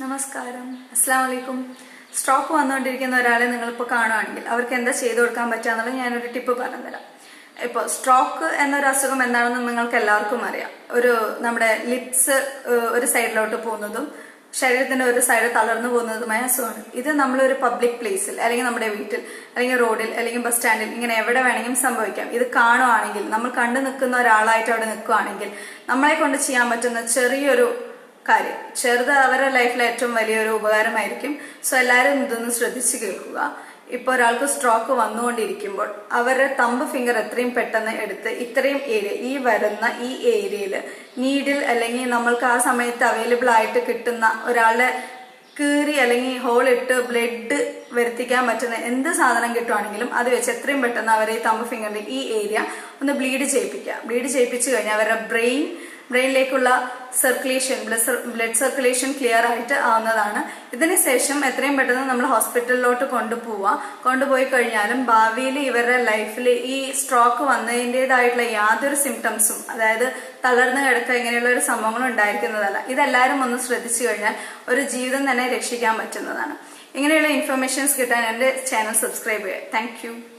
നമസ്കാരം. അസ്സാം വലൈക്കും സ്ട്രോക്ക് വന്നുകൊണ്ടിരിക്കുന്ന ഒരാളെ നിങ്ങളിപ്പോൾ കാണുവാണെങ്കിൽ അവർക്ക് എന്താ ചെയ്തു കൊടുക്കാൻ പറ്റുക ഞാനൊരു ടിപ്പ് പറഞ്ഞുതരാം. ഇപ്പോൾ സ്ട്രോക്ക് എന്നൊരു അസുഖം എന്താണെന്ന് നിങ്ങൾക്ക് എല്ലാവർക്കും അറിയാം. ഒരു നമ്മുടെ ലിപ്സ് ഒരു സൈഡിലോട്ട് പോകുന്നതും ശരീരത്തിന്റെ ഒരു സൈഡ് തളർന്നു പോകുന്നതുമായ അസുഖമാണ്. ഇത് നമ്മളൊരു പബ്ലിക് പ്ലേസിൽ അല്ലെങ്കിൽ നമ്മുടെ വീട്ടിൽ അല്ലെങ്കിൽ റോഡിൽ അല്ലെങ്കിൽ ബസ് സ്റ്റാൻഡിൽ ഇങ്ങനെ എവിടെ വേണമെങ്കിലും സംഭവിക്കാം. ഇത് കാണുവാണെങ്കിൽ നമ്മൾ കണ്ടു നിൽക്കുന്ന ഒരാളായിട്ട് അവിടെ നിൽക്കുകയാണെങ്കിൽ നമ്മളെ കൊണ്ട് ചെയ്യാൻ പറ്റുന്ന ചെറിയൊരു കാര്യം. ചെറുത് അവരുടെ ലൈഫിലെ ഏറ്റവും വലിയൊരു ഉപകാരമായിരിക്കും. സോ എല്ലാവരും ഇതൊന്ന് ശ്രദ്ധിച്ച് കേൾക്കുക. ഇപ്പോൾ ഒരാൾക്ക് സ്ട്രോക്ക് വന്നുകൊണ്ടിരിക്കുമ്പോൾ അവരുടെ തമ്പ് ഫിംഗർ എത്രയും പെട്ടെന്ന് എടുത്ത് ഇത്രയും ഏരിയ ഈ വരുന്ന ഈ ഏരിയയിൽ നീഡിൽ അല്ലെങ്കിൽ നമ്മൾക്ക് ആ സമയത്ത് അവൈലബിൾ ആയിട്ട് കിട്ടുന്ന ഒരാളുടെ കീറി അല്ലെങ്കിൽ ഹോൾ ഇട്ട് ബ്ലഡ് വരുത്തിക്കാൻ പറ്റുന്ന എന്ത് സാധനം കിട്ടുവാണെങ്കിലും അത് വെച്ച് എത്രയും പെട്ടെന്ന് അവരെ തമ്പ് ഫിംഗറിന്റെ ഈ ഏരിയ ഒന്ന് ബ്ലീഡ് ചെയ്യിപ്പിക്കുക. ബ്ലീഡ് ചെയ്യിപ്പിച്ചു കഴിഞ്ഞാൽ അവരുടെ ബ്രെയിൻ ബ്രെയിനിലേക്കുള്ള സർക്കുലേഷൻ ബ്ലഡ് സർക്കുലേഷൻ ക്ലിയർ ആയിട്ട് ആവുന്നതാണ്. ഇതിന് ശേഷം എത്രയും പെട്ടെന്ന് നമ്മൾ ഹോസ്പിറ്റലിലോട്ട് കൊണ്ടുപോവുക കൊണ്ടുപോയി കഴിഞ്ഞാലും ഭാവിയിൽ ഇവരുടെ ലൈഫിൽ ഈ സ്ട്രോക്ക് വന്നതിന്റെതായിട്ടുള്ള യാതൊരു സിംറ്റംസും അതായത് തളർന്നു കിടക്കുക ഇങ്ങനെയുള്ള ഒരു സംഭവങ്ങളും ഉണ്ടായിരിക്കുന്നതല്ല. ഇതെല്ലാവരും ഒന്ന് ശ്രദ്ധിച്ചു കഴിഞ്ഞാൽ ഒരു ജീവിതം തന്നെ രക്ഷിക്കാൻ പറ്റുന്നതാണ്. ഇങ്ങനെയുള്ള ഇൻഫർമേഷൻസ് കിട്ടാൻ എന്റെ ചാനൽ സബ്സ്ക്രൈബ് ചെയ്യുക. താങ്ക്